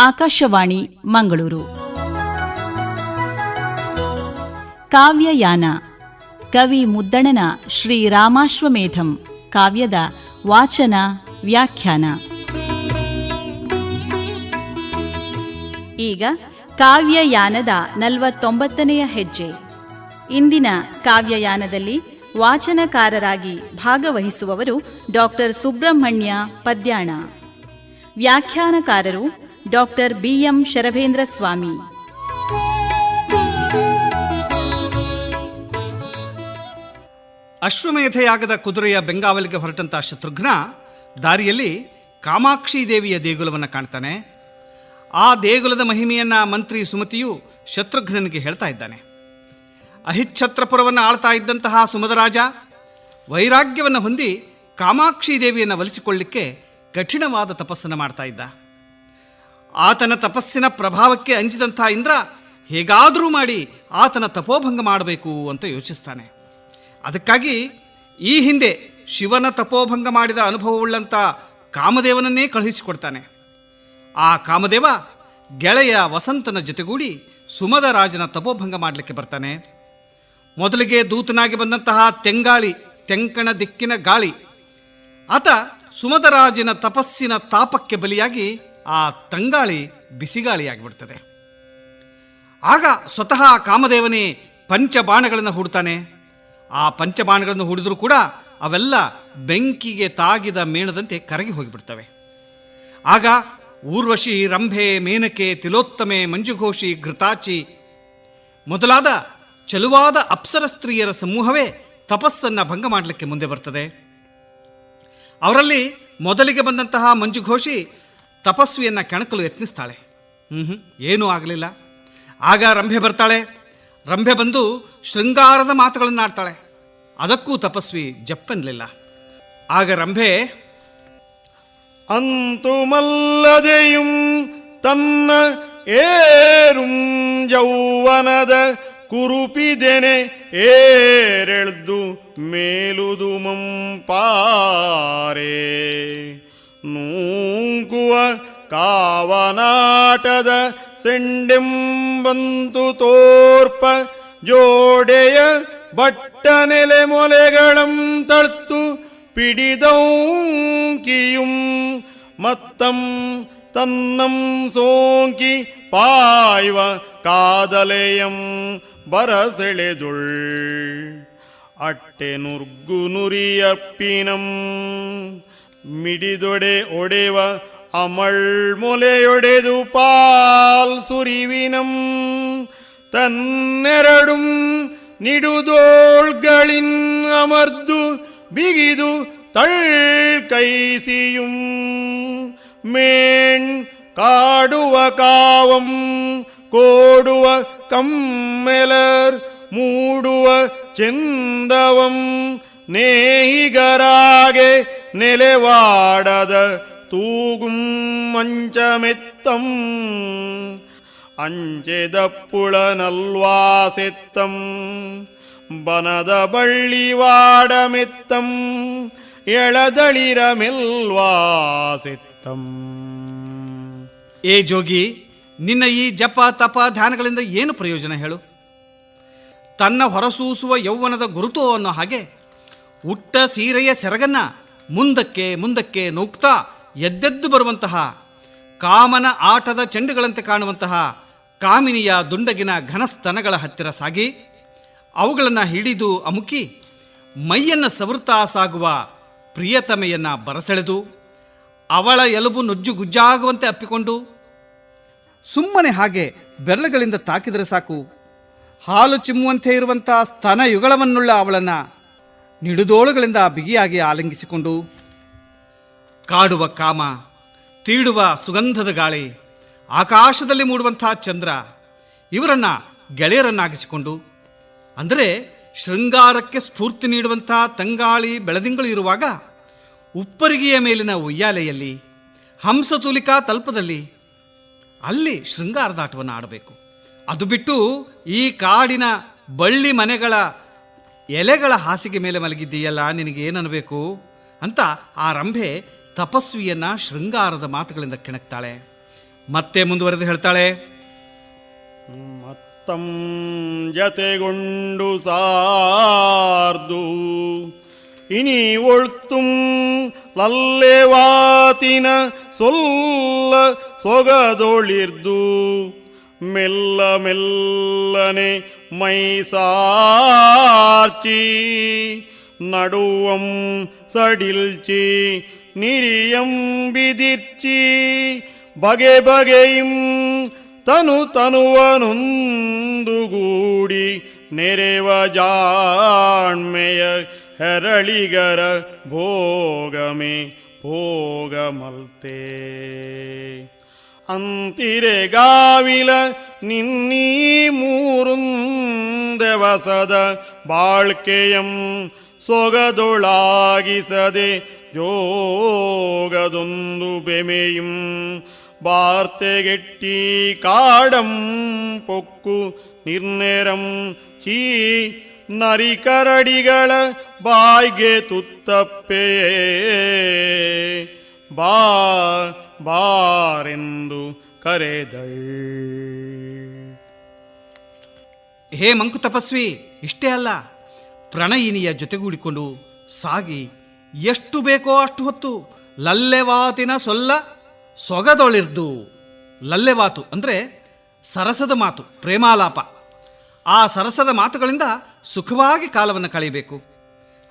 ಆಕಾಶವಾಣಿ, ಮಂಗಳೂರು. ಕಾವ್ಯಯಾನ, ಕವಿ ಮುದ್ದಣನ ಶ್ರೀರಾಮಾಶ್ವಮೇಧಂ ಕಾವ್ಯದ ವಾಚನ, ವ್ಯಾಖ್ಯಾನ. ಈಗ ಕಾವ್ಯಯಾನದ ನಲವತ್ತೊಂಬತ್ತನೆಯ ಹೆಜ್ಜೆ. ಇಂದಿನ ಕಾವ್ಯಯಾನದಲ್ಲಿ ವಾಚನಕಾರರಾಗಿ ಭಾಗವಹಿಸುವವರು doctor Subrahmanya Padyana. ವ್ಯಾಖ್ಯಾನಕಾರರು doctor B M Sharabhendra Swami. ಅಶ್ವಮೇಧಯಾಗದ ಕುದುರೆಯ ಬೆಂಗಾವಲಿಗೆ ಹೊರಟಂಥ ಶತ್ರುಘ್ನ ದಾರಿಯಲ್ಲಿ ಕಾಮಾಕ್ಷಿ ದೇವಿಯ ದೇಗುಲವನ್ನು ಕಾಣ್ತಾನೆ. ಆ ದೇಗುಲದ ಮಹಿಮೆಯನ್ನ ಮಂತ್ರಿ ಸುಮತಿಯು ಶತ್ರುಘ್ನನಿಗೆ ಹೇಳ್ತಾ ಇದ್ದಾನೆ. ಅಹಿಚ್ಛತ್ರಪುರವನ್ನು ಆಳ್ತಾ ಇದ್ದಂತಹ ಸುಮದರಾಜ ವೈರಾಗ್ಯವನ್ನು ಹೊಂದಿ ಕಾಮಾಕ್ಷಿ ದೇವಿಯನ್ನು ಒಲಿಸಿಕೊಳ್ಳಿಕ್ಕೆ ಕಠಿಣವಾದ ತಪಸ್ಸನ್ನು ಮಾಡ್ತಾ ಇದ್ದ. ಆತನ ತಪಸ್ಸಿನ ಪ್ರಭಾವಕ್ಕೆ ಅಂಜಿದಂಥ ಇಂದ್ರ, ಹೇಗಾದರೂ ಮಾಡಿ ಆತನ ತಪೋಭಂಗ ಮಾಡಬೇಕು ಅಂತ ಯೋಚಿಸ್ತಾನೆ. ಅದಕ್ಕಾಗಿ ಈ ಹಿಂದೆ ಶಿವನ ತಪೋಭಂಗ ಮಾಡಿದ ಅನುಭವವುಳ್ಳಂಥ ಕಾಮದೇವನನ್ನೇ ಕಳುಹಿಸಿಕೊಡ್ತಾನೆ. ಆ ಕಾಮದೇವ ಗೆಳೆಯ ವಸಂತನ ಜೊತೆಗೂಡಿ ಸುಮದ ರಾಜನ ತಪೋಭಂಗ ಮಾಡಲಿಕ್ಕೆ ಬರ್ತಾನೆ. ಮೊದಲಿಗೆ ದೂತನಾಗಿ ಬಂದಂತಹ ತೆಂಗಾಳಿ, ತೆಂಕಣ ದಿಕ್ಕಿನ ಗಾಳಿ, ಆತ ಸುಮದರಾಜನ ತಪಸ್ಸಿನ ತಾಪಕ್ಕೆ ಬಲಿಯಾಗಿ ಆ ತಂಗಾಳಿ ಬಿಸಿಗಾಳಿಯಾಗಿಬಿಡ್ತದೆ. ಆಗ ಸ್ವತಃ ಕಾಮದೇವನೇ ಪಂಚಬಾಣಗಳನ್ನು ಹೂಡ್ತಾನೆ. ಆ ಪಂಚಬಾಣಗಳನ್ನು ಹೂಡಿದರೂ ಕೂಡ ಅವೆಲ್ಲ ಬೆಂಕಿಗೆ ತಾಗಿದ ಮೇಣದಂತೆ ಕರಗಿ ಹೋಗಿಬಿಡ್ತವೆ. ಆಗ ಊರ್ವಶಿ ರಂಭೆ ಮೇನಕೆ ತಿಲೋತ್ತಮೆ ಮಂಜುಘೋಷಿ ಘೃತಾಚಿ ಮೊದಲಾದ ಚಲುವಾದ ಅಪ್ಸರ ಸ್ತ್ರೀಯರ ಸಮೂಹವೇ ತಪಸ್ಸನ್ನು ಭಂಗ ಮಾಡಲಿಕ್ಕೆ ಮುಂದೆ ಬರ್ತದೆ. ಅವರಲ್ಲಿ ಮೊದಲಿಗೆ ಬಂದಂತಹ ಮಂಜುಘೋಷಿ ತಪಸ್ವಿಯನ್ನ ಕೆಣಕಲು ಯತ್ನಿಸ್ತಾಳೆ. ಹ್ಞೂ ಹ್ಞೂ ಏನೂ ಆಗಲಿಲ್ಲ. ಆಗ ರಂಭೆ ಬರ್ತಾಳೆ. ರಂಭೆ ಬಂದು ಶೃಂಗಾರದ ಮಾತುಗಳನ್ನು ಆಡ್ತಾಳೆ ಅದಕ್ಕೂ ತಪಸ್ವಿ ಜಪ್ಪನ್ಲಿಲ್ಲ. ಆಗ ರಂಭೆ ಅಂತು ಮಲ್ಲದೆಯುಂ ತನ್ನ ಏರುಂ ಯೌವನದ ಕುರುಪಿದೆನೆ ಏರೆಳ್ದು ಮೇಲುದು ಮಂಪಾರೆ. ನೂಂಗುವ ಕಾವನಾಟದ ಸೆಂಡೆಂಬಂತು ತೋರ್ಪ ಜೋಡೆಯ ಬಟ್ಟನೆಲೆ ಮೊಲೆಗಳಂ ತಳ್ತು ಪಿಡಿದೌಂಕಿಯುಂ ಮತ್ತಂ തന്നം സോങ്കി പായ്വ കാതലയം ബരസെളിതുൾ അട്ടെ നുർഗുനുരിയപ്പിനം ಮಿಡಿದೊಡೆ ಒಡೆವ ಅಮಳ್ ಮೊಲೆಯೊಡೆದು ಪಾಲ್ ಸುರಿವಿನಂ ತನ್ನೆರಡುಂ ನಿಡುದೋಳ್ಗಳಿನ್ ಅಮರ್ದು ಬಿಗಿದು ತಳ್ಕೈಸಿಯುಂ ಮೇಣ್ ಕಾಡುವ ಕಾವಂ ಕೋಡುವ ಕಮ್ಮೆಲರ್ ಮೂಡುವ ಚೆಂದವಂ ನೇಹಿಗರಾಗೆ ನೆಲೆವಾಡದ ತೂಗುಂ ಮಂಚಮೆತ್ತಂ ಅಂಜೆದ ನಲ್ವಾಸೆತ್ತಂ ಬನದ ಬಳ್ಳಿ ಮಿತ್ತಂ ಎಳದಳಿರ ಮಿಲ್ವಾಸಿತ್ತಂ ಏ ಜೋಗಿ, ನಿನ್ನ ಈ ಜಪ ತಪ ಧ್ಯಾನಗಳಿಂದ ಏನು ಪ್ರಯೋಜನ ಹೇಳು? ತನ್ನ ಹೊರಸೂಸುವ ಯೌವನದ ಗುರುತು ಅನ್ನೋ ಹಾಗೆ ಉಟ್ಟ ಸೀರೆಯ ಸೆರಗನ್ನ ಮುಂದಕ್ಕೆ ಮುಂದಕ್ಕೆ ನೂಕ್ತಾ ಎದ್ದೆದ್ದು ಬರುವಂತಹ ಕಾಮನ ಆಟದ ಚೆಂಡುಗಳಂತೆ ಕಾಣುವಂತಹ ಕಾಮಿನಿಯ ದುಂಡಗಿನ ಘನಸ್ತನಗಳ ಹತ್ತಿರ ಸಾಗಿ, ಅವುಗಳನ್ನು ಹಿಡಿದು ಅಮುಕಿ ಮೈಯನ್ನು ಸವೃತಾ ಸಾಗುವ ಪ್ರಿಯತಮೆಯನ್ನು ಬರಸೆಳೆದು, ಅವಳ ಎಲುಬು ನುಜ್ಜು ಗುಜ್ಜಾಗುವಂತೆ ಅಪ್ಪಿಕೊಂಡು ಸುಮ್ಮನೆ ಹಾಗೆ ಬೆರಳುಗಳಿಂದ ತಾಕಿದರೆ ಸಾಕು. ಹಾಲು ಚಿಮ್ಮುವಂತೆ ಇರುವಂಥ ಸ್ತನ ಯುಗಳವನ್ನುಳ್ಳ ಅವಳನ್ನ ನಿಡುದೋಳುಗಳಿಂದ ಬಿಗಿಯಾಗಿ ಆಲಿಂಗಿಸಿಕೊಂಡು ಕಾಡುವ ಕಾಮ, ತೀಡುವ ಸುಗಂಧದ ಗಾಳಿ, ಆಕಾಶದಲ್ಲಿ ಮೂಡುವಂಥ ಚಂದ್ರ ಇವರನ್ನ ಗೆಳೆಯರನ್ನಾಗಿಸಿಕೊಂಡು, ಅಂದರೆ ಶೃಂಗಾರಕ್ಕೆ ಸ್ಫೂರ್ತಿ ನೀಡುವಂಥ ತಂಗಾಳಿ ಬೆಳದಿಂಗಳು ಇರುವಾಗ ಉಪ್ಪರಿಗೆಯ ಮೇಲಿನ ಉಯ್ಯಾಲೆಯಲ್ಲಿ ಹಂಸತುಲಿಕಾ ತಲ್ಪದಲ್ಲಿ ಅಲ್ಲಿ ಶೃಂಗಾರದಾಟವನ್ನು ಆಡಬೇಕು. ಅದು ಬಿಟ್ಟು ಈ ಕಾಡಿನ ಬಳ್ಳಿ ಮನೆಗಳ ಎಲೆಗಳ ಹಾಸಿಗೆ ಮೇಲೆ ಮಲಗಿದ್ದೀಯಲ್ಲ, ನಿನಗೆ ಏನನ್ನಬೇಕು ಅಂತ ಆ ರಂಭೆ ತಪಸ್ವಿಯನ್ನು ಶೃಂಗಾರದ ಮಾತುಗಳಿಂದ ಕೆಣಕ್ತಾಳೆ. ಮತ್ತೆ ಮುಂದುವರೆದು ಹೇಳ್ತಾಳೆ. ಮತ್ತಂ ಜತೆಗೊಂಡು ಸಾರ್ದು, ಇನಿ ಒಳ್ತುಂ ಲಲ್ಲೆವಾತಿನ ಸೊಲ್ಲ ಸೊಗದೊಳಿರ್ದು, ಮೆಲ್ಲ ಮೆಲ್ಲನೆ ಮೈಸಾರ್ಚಿ ನಡುವಂ ಸಡಿಲ್ಚಿ ನಿರಿಯಂ ಬಿದಿರ್ಚಿ ಬಗೆ ಬಗೆಯಿಂ ತನು ತನುವನೊಂದುಗೂಡಿ ನೆರೆವ ಜಾಣ್ಮೆಯ ಹೆರಳಿಗರ ಭೋಗಮೆ ಭೋಗಮಲ್ತೆ ಅಂತಿರೆ ಗಾವಿಲ நின்னீ மூருந்த வசத வாழ்க்கையம் சொகதொளாகிசதே ஜோகதொந்து பெமையும் வார்த்தெகெட்டி காடம் பொக்கு ನಿರ್ನೇರಂ ಚೀ ನರಿಕರಡಿಗಳ ಬಾಯ್ಗೆ ತುತ್ತಪ್ಪೆಯೇ ಬಾ ಬಾರೆಂದು ಕರೆದಳ್ ಹೇ ಮಂಕು ತಪಸ್ವಿ, ಇಷ್ಟೇ ಅಲ್ಲ, ಪ್ರಣಯಿನಿಯ ಜೊತೆಗೂಡಿಕೊಂಡು ಸಾಗಿ, ಎಷ್ಟು ಬೇಕೋ ಅಷ್ಟು ಹೊತ್ತು ಲಲ್ಲೆವಾತಿನ ಸೊಲ್ಲ ಸೊಗದೊಳಿರ್ದು. ಲಲ್ಲೆವಾತು ಅಂದರೆ ಸರಸದ ಮಾತು, ಪ್ರೇಮಾಲಾಪ. ಆ ಸರಸದ ಮಾತುಗಳಿಂದ ಸುಖವಾಗಿ ಕಾಲವನ್ನು ಕಳೆಯಬೇಕು.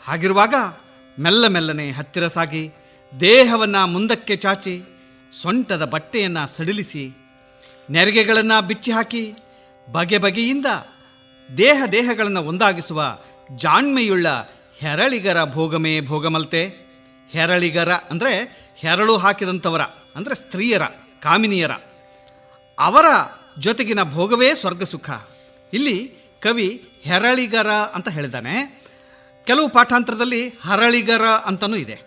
ಹಾಗಿರುವಾಗ ಮೆಲ್ಲ ಮೆಲ್ಲನೆ ಹತ್ತಿರ ಸಾಗಿ, ದೇಹವನ್ನು ಮುಂದಕ್ಕೆ ಚಾಚಿ, ಸೊಂಟದ ಬಟ್ಟೆಯನ್ನು ಸಡಿಲಿಸಿ, ನೆರಿಗೆಗಳನ್ನು ಬಿಚ್ಚಿ ಹಾಕಿ ಬಗೆ ಬಗೆಯಿಂದ ದೇಹ ದೇಹಗಳನ್ನು ಒಂದಾಗಿಸುವ ಜಾಣ್ಮೆಯುಳ್ಳ ಹೆರಳಿಗರ ಭೋಗಮೇ ಭೋಗಮಲ್ತೆ. ಹೆರಳಿಗರ ಅಂದರೆ ಹೆರಳು ಹಾಕಿದಂಥವರ, ಅಂದರೆ ಸ್ತ್ರೀಯರ, ಕಾಮಿನಿಯರ. ಅವರ ಜೊತೆಗಿನ ಭೋಗವೇ ಸ್ವರ್ಗ ಸುಖ ಇಲ್ಲಿ ಕವಿ ಹೆರಳಿಗರ ಅಂತ ಹೇಳಿದ್ದಾನೆ ಕೆಲವು ಪಾಠಾಂತರದಲ್ಲಿ ಹರಳಿಗರ ಅಂತಲೂ ಇದೆ.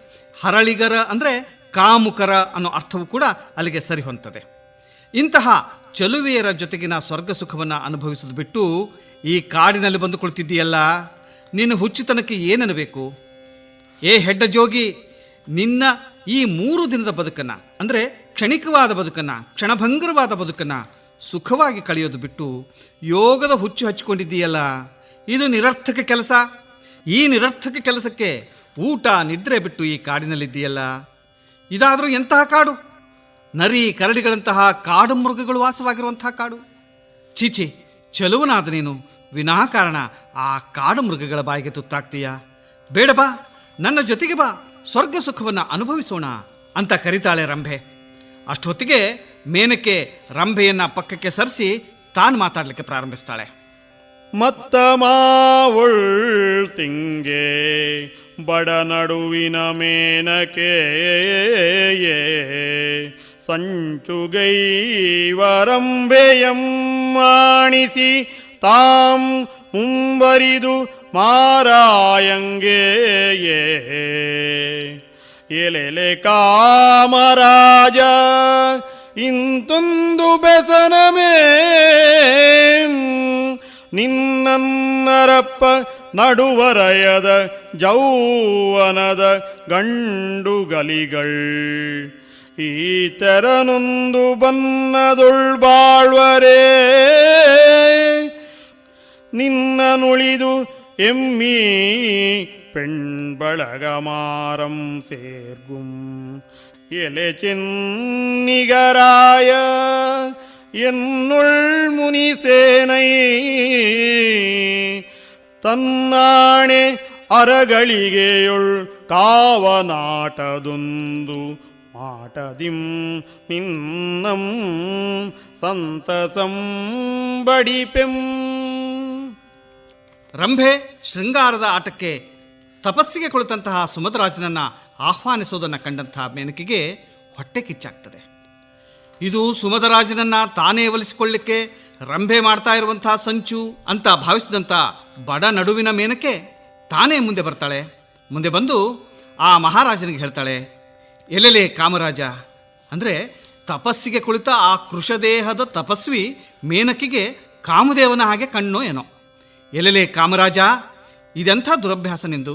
ಹರಳಿಗರ ಅಂದರೆ ಕಾಮುಕರ ಅನ್ನೋ ಅರ್ಥವೂ ಕೂಡ ಅಲ್ಲಿಗೆ ಸರಿ ಹೊಂತದೆ ಇಂತಹ ಚಲುವೆಯರ ಜೊತೆಗಿನ ಸ್ವರ್ಗ ಸುಖವನ್ನು ಅನುಭವಿಸೋದು ಬಿಟ್ಟು ಈ ಕಾಡಿನಲ್ಲಿ ಬಂದು ಕುಳಿತಿದ್ದೀಯಲ್ಲ, ನಿನ್ನ ಹುಚ್ಚುತನಕ್ಕೆ ಏನನ್ನಬೇಕು ಏ ಹೆಡ್ಡ ಜೋಗಿ, ನಿನ್ನ ಈ ಮೂರು ದಿನದ ಬದುಕನ್ನು, ಅಂದರೆ ಕ್ಷಣಿಕವಾದ ಬದುಕನ್ನು, ಕ್ಷಣಭಂಗರವಾದ ಬದುಕನ್ನು ಸುಖವಾಗಿ ಕಳೆಯೋದು ಬಿಟ್ಟು ಯೋಗದ ಹುಚ್ಚು ಹಚ್ಚಿಕೊಂಡಿದ್ದೀಯಲ್ಲ, ಇದು ನಿರರ್ಥಕ ಕೆಲಸ? ಈ ನಿರರ್ಥಕ ಕೆಲಸಕ್ಕೆ ಊಟ ನಿದ್ರೆ ಬಿಟ್ಟು ಈ ಕಾಡಿನಲ್ಲಿದ್ದೀಯಲ್ಲ, ಇದಾದರೂ ಎಂತಹ ಕಾಡು? ನರಿ ಕರಡಿಗಳಂತಹ ಕಾಡು ಮೃಗಗಳು ವಾಸವಾಗಿರುವಂತಹ ಕಾಡು. ಚೀಚಿ ಚಲುವನಾದ ನೀನು, ವಿನಾಕಾರಣ, ಆ ಕಾಡು ಮೃಗಗಳ ಬಾಯಿಗೆ ತುತ್ತಾಗ್ತೀಯಾ? ಬೇಡ ಬಾ, ನನ್ನ ಜೊತೆಗೆ ಬಾ, ಸ್ವರ್ಗ ಸುಖವನ್ನು ಅನುಭವಿಸೋಣ, ಅಂತ ಕರಿತಾಳೆ ರಂಭೆ. ಅಷ್ಟೊತ್ತಿಗೆ ಮೇನಕ್ಕೆ ರಂಭೆಯನ್ನ ಪಕ್ಕಕ್ಕೆ ಸರಿಸಿ ತಾನು ಮಾತಾಡಲಿಕ್ಕೆ ಪ್ರಾರಂಭಿಸ್ತಾಳೆ. ಮತ್ತ ತಿಂಗೆ, ಬಡ ನಡುವಿನ ಮೇನಕೆ ಸಂಚುಗೈವರಂಬೆಯಂ ಮಾಣಿಸಿ ತಾಂ ಮುಂಬರಿದು ಮಾರಾಯಂಗೆ ಎಲೆಲೆ ಕಾಮರಾಜ ಇಂತೊಂದು ಬೆಸನಮೇ ನಿನ್ನನ್ನರಪ್ಪ ನಡುವರಯದ ಜೌವನದ ಗಂಡುಗಲಿಗಳ್ ಈತರನೊಂದು ಬನ್ನದೊಳ್ಬಾಳ್ವರೇ ನಿನ್ನ ನುಳಿದು ಎಮ್ಮಿ പെൺപളകമാറം സേർഗും ഇലചിന്നികരായ എന്നുൾ മുനിസേനൈ തന്നാണെ അരകളികെയുൾ കാവനാട്ടതുന്തു ಮಾಟದಿಂ ನಿನ್ನಂ ಸಂತಸಂ ಬಡಿಪೆಂ ರಂಭೆ ಶೃಂಗಾರದ ಆಟಕ್ಕೆ ತಪಸ್ಸಿಗೆ ಕುಳಿತಂತಹ ಸುಮಧರಾಜನನ್ನು ಆಹ್ವಾನಿಸೋದನ್ನು ಕಂಡಂತಹ ಮೇನಕಿಗೆ ಹೊಟ್ಟೆ ಕಿಚ್ಚಾಗ್ತದೆ. ಇದು ಸುಮಧರಾಜನನ್ನು ತಾನೇ ಒಲಿಸಿಕೊಳ್ಳಿಕ್ಕೆ ರಂಭೆ ಮಾಡ್ತಾ ಇರುವಂತಹ ಸಂಚು ಅಂತ ಭಾವಿಸಿದಂಥ ಬಡ ನಡುವಿನ ಮೇನಕೆ ತಾನೇ ಮುಂದೆ ಬರ್ತಾಳೆ. ಮುಂದೆ ಬಂದು ಆ ಮಹಾರಾಜನಿಗೆ ಹೇಳ್ತಾಳೆ ಎಲ್ಲೆಲೆ ಕಾಮರಾಜ? ಅಂದರೆ ತಪಸ್ಸಿಗೆ ಕುಳಿತ ಆ ಕೃಷದೇಹದ ತಪಸ್ವಿ ಮೇನಕಿಗೆ ಕಾಮದೇವನ ಹಾಗೆ ಕಣ್ಣೋ ಏನೋ. ಎಲ್ಲೆಲೆ ಕಾಮರಾಜ? ಇದೆಂಥ ದುರಭ್ಯಾಸ ನಿಂದು.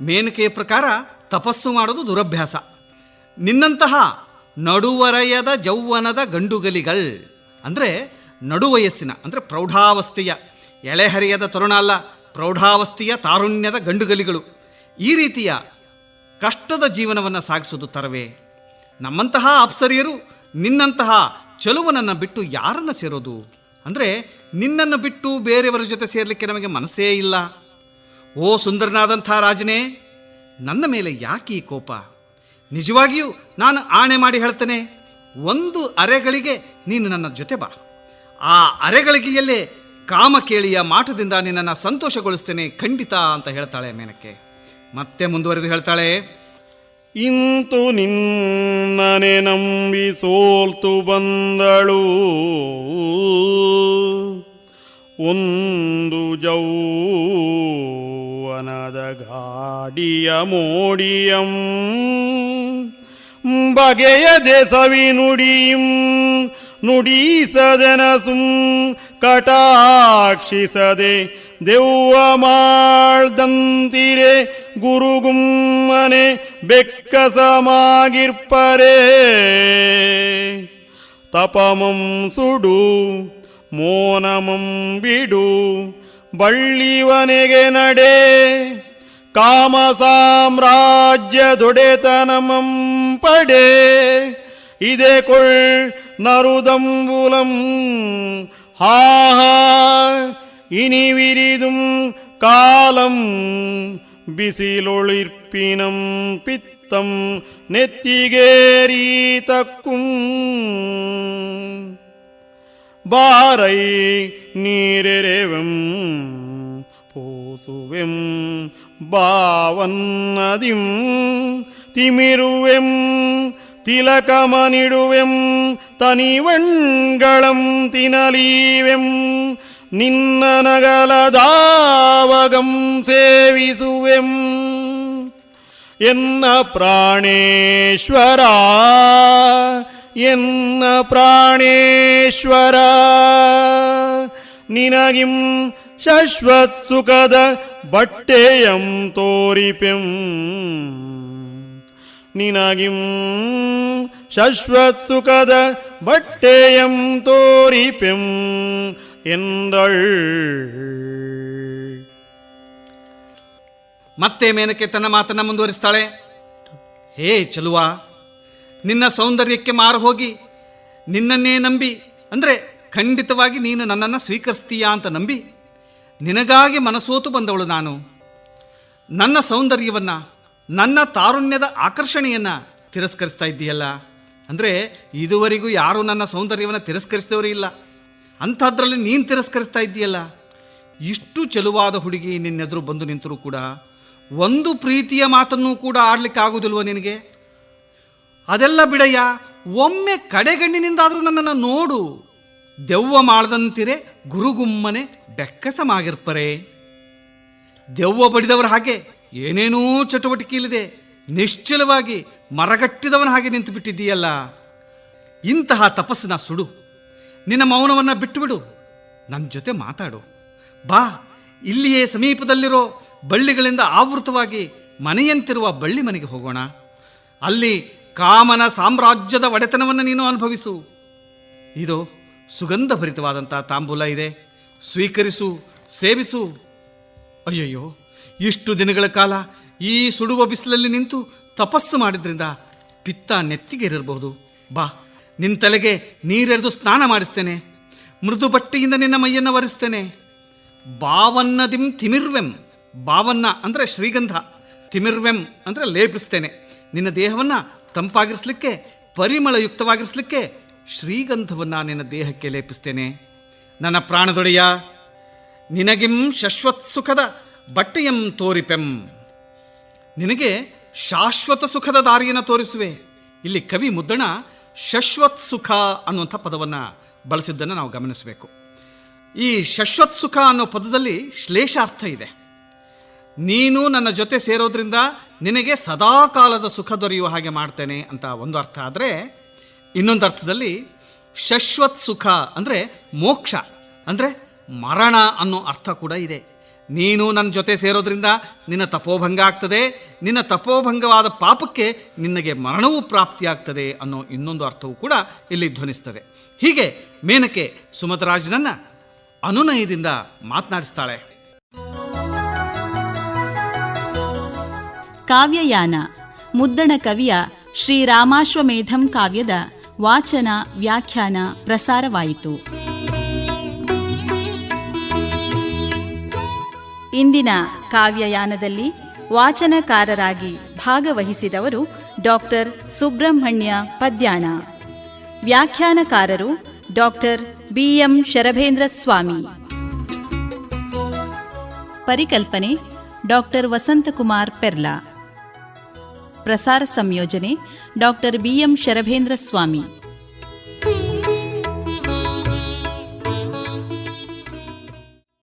ಮೇನಕೆಯ ಪ್ರಕಾರ ತಪಸ್ಸು ಮಾಡೋದು ದುರಭ್ಯಾಸ. ನಿನ್ನಂತಹ ನಡುವರಯದ ಜೌವನದ ಗಂಡುಗಲಿಗಳ್, ಅಂದರೆ ನಡುವಯಸ್ಸಿನ, ಅಂದರೆ ಪ್ರೌಢಾವಸ್ಥೆಯ, ಎಳೆಹರಿಯದ ತರುಣ ಅಲ್ಲ, ಪ್ರೌಢಾವಸ್ಥೆಯ ತಾರುಣ್ಯದ ಗಂಡುಗಲಿಗಳು, ಈ ರೀತಿಯ ಕಷ್ಟದ ಜೀವನವನ್ನು ಸಾಗಿಸೋದು ತರವೇ. ನಮ್ಮಂತಹ ಅಪ್ಸರಿಯರು ನಿನ್ನಂತಹ ಚಲುವನನ್ನು ಬಿಟ್ಟು ಯಾರನ್ನು ಸೇರೋದು? ಅಂದರೆ ನಿನ್ನನ್ನು ಬಿಟ್ಟು ಬೇರೆಯವರ ಜೊತೆ ಸೇರಲಿಕ್ಕೆ ನಮಗೆ ಮನಸ್ಸೇ ಇಲ್ಲ. ಓ ಸುಂದರನಾದಂಥ ರಾಜನೇ, ನನ್ನ ಮೇಲೆ ಯಾಕೆ ಈ ಕೋಪ? ನಿಜವಾಗಿಯೂ ನಾನು ಆಣೆ ಮಾಡಿ ಹೇಳ್ತೇನೆ, ಒಂದು ಅರೆಗಳಿಗೆ ನೀನು ನನ್ನ ಜೊತೆ ಬಾ. ಆ ಅರೆಗಳಿಗೆಯಲ್ಲೇ ಕಾಮಕೇಳಿಯ ಮಾಟದಿಂದ ನಿನ್ನನ್ನು ಸಂತೋಷಗೊಳಿಸ್ತೇನೆ, ಖಂಡಿತ ಅಂತ ಹೇಳ್ತಾಳೆ ಮೇನಕ್ಕೆ. ಮತ್ತೆ ಮುಂದುವರೆದು ಹೇಳ್ತಾಳೆ, ಇಂತು ನಿನ್ನನೆ ನಂಬಿ ಸೋಲ್ತು ಬಂದಳು. ಒಂದು ಜೌವನದ ಗಾಡಿಯ ಮೋಡಿಯಂ ಬಗೆಯದೆ ಸವಿ ನುಡಿಯಂ, ನುಡಿಸದನಸುಂ, ಕಟಾಕ್ಷಿಸದೆ ದೆವ್ವ ಮಾಡ್ದಂತಿರೆ ಗುರುಗುಮ್ಮನೆ ಬೆಕ್ಕಸಮಾಗಿರ್ಪರೇ. ತಪಮಂ ಸುಡು, ಮೋನಮಂ ಬಿಡು, ಬಳ್ಳಿವನೆಗೆ ನಡೆ. ಕಾಮ ಸಾಮ್ರಾಜ್ಯ ದೊಡೆತನಮಂ ಪಡೆ. ಇದೆ ಕೊಳ್ ನರುದಂಬುಲಂ ಹಾ ಹಾ ಇನಿವಿರಿದುಂ பிசிலொளிர்ப்பினம் பித்தம் நெத்திகேரி தக்கும். பாரை நீரெவம் பூசுவெம் பாவன்னதிம் திமிருவெம் திலகமனிடுவெம் தனிவெண்களம் தினலீவெம் ನಿನ್ನ ನಗಲದಾವಗಂ ಸೇವಿಸುವೆಂ. ಎನ್ನ ಪ್ರಾಣೇಶ್ವರ ಎನ್ನ ಪ್ರಾಣೇಶ್ವರ. ನಿನಗಿಂ ಶಶ್ವತ್ ಸುಖದ ಬಟ್ಟೆಯಂ ತೋರಿಪೆಂ. ನಿನಗಿಂ ಶಶ್ವತ್ ಸುಖದ ಬಟ್ಟೆಯಂ ತೋರಿಪೆಂ. ಎಂದಳ್. ಮತ್ತೆ ಮೇನಕೆ ತನ್ನ ಮಾತನ್ನ ಮುಂದುವರಿಸ್ತಾಳೆ. ಹೇ ಚಲುವ, ನಿನ್ನ ಸೌಂದರ್ಯಕ್ಕೆ ಮಾರು ಹೋಗಿ, ನಿನ್ನನ್ನೇ ನಂಬಿ, ಅಂದರೆ ಖಂಡಿತವಾಗಿ ನೀನು ನನ್ನನ್ನು ಸ್ವೀಕರಿಸ್ತೀಯಾ ಅಂತ ನಂಬಿ, ನಿನಗಾಗಿ ಮನಸೋತು ಬಂದವಳು ನಾನು. ನನ್ನ ಸೌಂದರ್ಯವನ್ನು, ನನ್ನ ತಾರುಣ್ಯದ ಆಕರ್ಷಣೆಯನ್ನು ತಿರಸ್ಕರಿಸ್ತಾ ಇದ್ದೀಯಲ್ಲ. ಅಂದರೆ ಇದುವರೆಗೂ ಯಾರೂ ನನ್ನ ಸೌಂದರ್ಯವನ್ನು ತಿರಸ್ಕರಿಸಿದವರು ಇಲ್ಲ. ಅಂಥದ್ರಲ್ಲಿ ನೀನು ತಿರಸ್ಕರಿಸ್ತಾ ಇದ್ದೀಯಲ್ಲ? ಇಷ್ಟು ಚೆಲುವಾದ ಹುಡುಗಿ ನಿನ್ನೆದುರು ಬಂದು ನಿಂತರೂ ಕೂಡ ಒಂದು ಪ್ರೀತಿಯ ಮಾತನ್ನು ಕೂಡ ಆಡಲಿಕ್ಕೆ ಆಗೋದಿಲ್ವ ನಿನಗೆ? ಅದೆಲ್ಲ ಬಿಡಯ್ಯ, ಒಮ್ಮೆ ಕಡೆಗಣ್ಣಿನಿಂದಾದರೂ ನನ್ನನ್ನು ನೋಡು. ದೆವ್ವ ಮಾಡದಂತಿರೆ ಗುರುಗುಮ್ಮನೆ ಬೆಕ್ಕಸಮಾಗಿರ್ಪರೆ. ದೆವ್ವ ಬಡಿದವರ ಹಾಗೆ ಏನೇನೂ ಚಟುವಟಿಕೆ ಇಲ್ಲದೆ ನಿಶ್ಚಲವಾಗಿ ಮರಗಟ್ಟಿದವನ ಹಾಗೆ ನಿಂತು ಬಿಟ್ಟಿದ್ದೀಯಲ್ಲ ಇಂತಹ ತಪಸ್ಸಿನ ಸುಡು. ನಿನ್ನ ಮೌನವನ್ನು ಬಿಟ್ಟುಬಿಡು. ನನ್ನ ಜೊತೆ ಮಾತಾಡು. ಬಾ, ಇಲ್ಲಿಯೇ ಸಮೀಪದಲ್ಲಿರೋ ಬಳ್ಳಿಗಳಿಂದ ಆವೃತವಾಗಿ ಮನೆಯಂತಿರುವ ಬಳ್ಳಿ ಮನೆಗೆ ಹೋಗೋಣ. ಅಲ್ಲಿ ಕಾಮನ ಸಾಮ್ರಾಜ್ಯದ ಒಡೆತನವನ್ನು ನೀನು ಅನುಭವಿಸು. ಇದು ಸುಗಂಧ ಭರಿತವಾದಂಥ ತಾಂಬೂಲ ಇದೆ. ಸ್ವೀಕರಿಸು, ಸೇವಿಸು. ಅಯ್ಯಯ್ಯೋ, ಇಷ್ಟು ದಿನಗಳ ಕಾಲ ಈ ಸುಡುವ ಬಿಸಿಲಲ್ಲಿ ನಿಂತು ತಪಸ್ಸು ಮಾಡಿದ್ರಿಂದ ಪಿತ್ತ ನೆತ್ತಿಗೇರಿರಬಹುದು. ಬಾ. ನಿನ್ನ ತಲೆಗೆ ನೀರೆರೆದು ಸ್ನಾನ ಮಾಡಿಸ್ತೇನೆ. ಮೃದು ಬಟ್ಟೆಯಿಂದ ನಿನ್ನ ಮೈಯನ್ನು ಒರೆಸ್ತೇನೆ. ಬಾವನ್ನದಿಂ ತಿಮಿರ್ವೆಂ. ಬಾವನ್ನ ಅಂದರೆ ಶ್ರೀಗಂಧ. ತಿಮಿರ್ವೆಂ ಅಂದರೆ ಲೇಪಿಸ್ತೇನೆ. ನಿನ್ನ ದೇಹವನ್ನು ತಂಪಾಗಿರಿಸಲಿಕ್ಕೆ, ಪರಿಮಳಯುಕ್ತವಾಗಿರಿಸಲಿಕ್ಕೆ ಶ್ರೀಗಂಧವನ್ನು ನಿನ್ನ ದೇಹಕ್ಕೆ ಲೇಪಿಸ್ತೇನೆ. ನನ್ನ ಪ್ರಾಣದೊಡೆಯ, ನಿನಗಿಂ ಶಶ್ವತ್ ಸುಖದ ಬಟ್ಟೆಯಂ ತೋರಿಪೆಂ. ನಿನಗೆ ಶಾಶ್ವತ ಸುಖದ ದಾರಿಯನ್ನು ತೋರಿಸುವೆ. ಇಲ್ಲಿ ಕವಿ ಮುದ್ದಣ ಶಶ್ವತ್ ಸುಖ ಅನ್ನುವಂಥ ಪದವನ್ನು ಬಳಸಿದ್ದನ್ನು ನಾವು ಗಮನಿಸಬೇಕು. ಈ ಶಶ್ವತ್ ಸುಖ ಅನ್ನೋ ಪದದಲ್ಲಿ ಶ್ಲೇಷಾರ್ಥ ಇದೆ. ನೀನು ನನ್ನ ಜೊತೆ ಸೇರೋದ್ರಿಂದ ನಿನಗೆ ಸದಾಕಾಲದ ಸುಖ ದೊರೆಯುವ ಹಾಗೆ ಮಾಡ್ತೇನೆ ಅಂತ ಒಂದು ಅರ್ಥ ಆದರೆ, ಇನ್ನೊಂದು ಅರ್ಥದಲ್ಲಿ ಶಶ್ವತ್ ಸುಖ ಅಂದರೆ ಮೋಕ್ಷ ಅಂದರೆ ಮರಣ ಅನ್ನೋ ಅರ್ಥ ಕೂಡ ಇದೆ. ನೀನು ನನ್ನ ಜೊತೆ ಸೇರೋದ್ರಿಂದ ನಿನ್ನ ತಪೋಭಂಗ ಆಗ್ತದೆ. ನಿನ್ನ ತಪೋಭಂಗವಾದ ಪಾಪಕ್ಕೆ ನಿನಗೆ ಮರಣವೂ ಪ್ರಾಪ್ತಿಯಾಗ್ತದೆ ಅನ್ನೋ ಇನ್ನೊಂದು ಅರ್ಥವೂ ಕೂಡ ಇಲ್ಲಿ ಧ್ವನಿಸ್ತದೆ. ಹೀಗೆ ಮೇನಕೆ ಸುಮತರಾಜನನ್ನ ಅನುನಯದಿಂದ ಮಾತನಾಡಿಸ್ತಾಳೆ. ಕಾವ್ಯಯಾನ, ಮುದ್ದಣ ಕವಿಯ ಶ್ರೀರಾಮಾಶ್ವಮೇಧಂ ಕಾವ್ಯದ ವಾಚನ, ವ್ಯಾಖ್ಯಾನ, ಪ್ರಸಾರವಾಯಿತು. ಇಂದಿನ ಕಾವ್ಯಯಾನದಲ್ಲಿ ವಾಚನಕಾರರಾಗಿ ಭಾಗವಹಿಸಿದವರು doctor Subrahmanya Padyana. ವ್ಯಾಖ್ಯಾನಕಾರರು doctor B M Sharabhendra Swami. ಪರಿಕಲ್ಪನೆ ಡಾಕ್ಟರ್ ವಸಂತಕುಮಾರ್ ಪೆರ್ಲಾ. ಪ್ರಸಾರ ಸಂಯೋಜನೆ ಡಾಕ್ಟರ್ ಬಿಎಂ ಶರಭೇಂದ್ರ ಸ್ವಾಮಿ.